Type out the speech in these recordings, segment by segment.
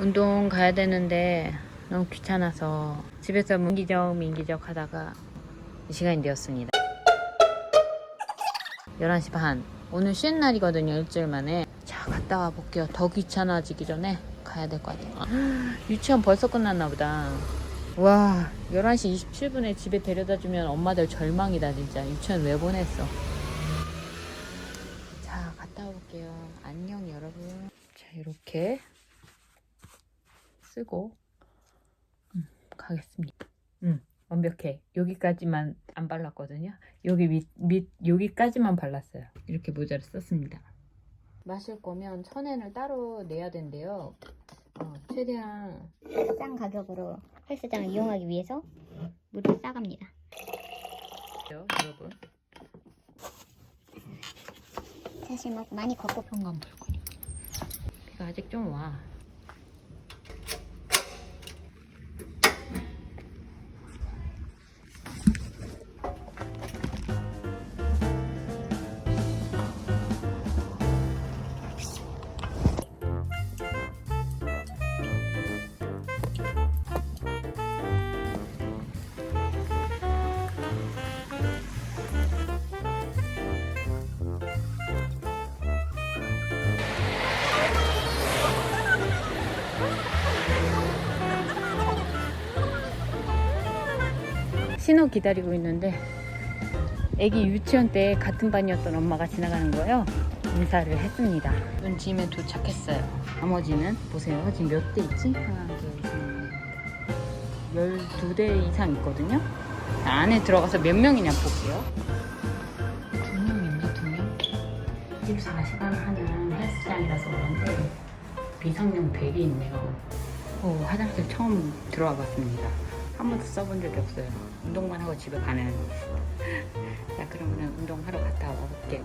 운동 가야 되는데 너무 귀찮아서 집에서 문기적 민기적 하다가 이 시간이 되었습니다. 11시 반. 오늘 쉬는 날이거든요, 일주일 만에. 자, 갔다 와 볼게요. 더 귀찮아지기 전에 가야 될 것 같아요. 아, 유치원 벌써 끝났나 보다. 와, 11시 27분에 집에 데려다 주면 엄마들 절망이다, 진짜. 유치원 왜 보냈어? 자, 갔다 올게요. 안녕, 여러분. 자, 이렇게 쓰고, 음, 가겠습니다. 음, 완벽해. 여기까지만 안 발랐거든요. 여기 밑, 밑, 여기까지만 발랐어요. 이렇게 모자를 썼습니다. 마실 거면 천엔을 따로 내야 된대요. 어, 최대한 싼 가격으로 헬스장을 이용하기 위해서 물을 싸갑니다. 여러분. 사실 막 많이 걷고 현관 불거니. 비가 아직 좀 와. 신호 기다리고 있는데 애기 유치원 때 같은 반이었던 엄마가 지나가는 거예요. 인사를 했습니다. 지금 짐에 도착했어요. 나머지는 보세요. 지금 몇 대 있지? 하나, 둘, 셋, 넷. 12대 이상 있거든요. 자, 안에 들어가서 몇 명이냐 볼게요. 두 명인가 두 명? 24시간 하는 헬스장이라서 그런데 비상용 벨이 있네요. 오, 화장실 처음 들어와 봤습니다. 한 번도 써본 적이 없어요. 운동만 하고 집에 가는. 자, 그러면 운동하러 갔다 와 볼게요.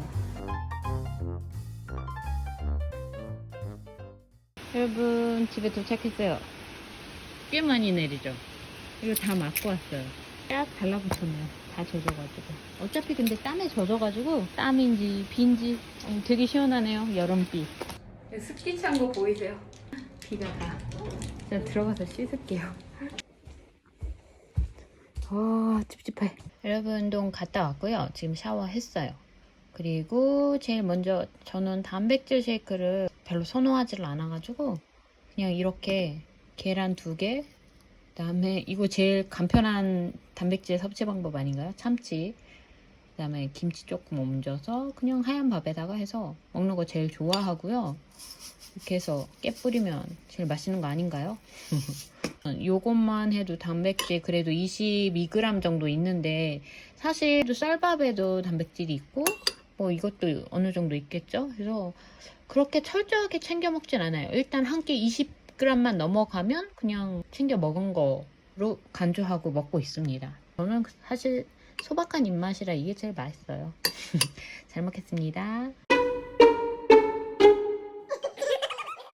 여러분, 집에 도착했어요. 꽤 많이 내리죠? 이거 다 맞고 왔어요. 딱 달라붙었네요. 다 젖어가지고. 어차피 근데 땀에 젖어가지고 땀인지 비인지 어, 되게 시원하네요. 여름비. 습기 찬 거 보이세요? 비가 다. 자, 들어가서 씻을게요. 와, 찝찝해. 여러분, 운동 갔다 왔고요. 지금 샤워했어요. 그리고 제일 먼저 저는 단백질 쉐이크를 별로 선호하지를 않아가지고 그냥 이렇게 계란 두 개, 그다음에 이거 제일 간편한 단백질 섭취 방법 아닌가요? 참치. 그다음에 김치 조금 얹어서 그냥 하얀 밥에다가 해서 먹는 거 제일 좋아하고요. 이렇게 해서 깨 뿌리면 제일 맛있는 거 아닌가요? 요것만 해도 단백질 그래도 22g 정도 있는데 사실 또 쌀밥에도 단백질이 있고 뭐 이것도 어느 정도 있겠죠? 그래서 그렇게 철저하게 챙겨 먹진 않아요. 일단 한 끼 20g만 넘어가면 그냥 챙겨 먹은 거로 간주하고 먹고 있습니다. 저는 사실 소박한 입맛이라 이게 제일 맛있어요. 잘 먹겠습니다.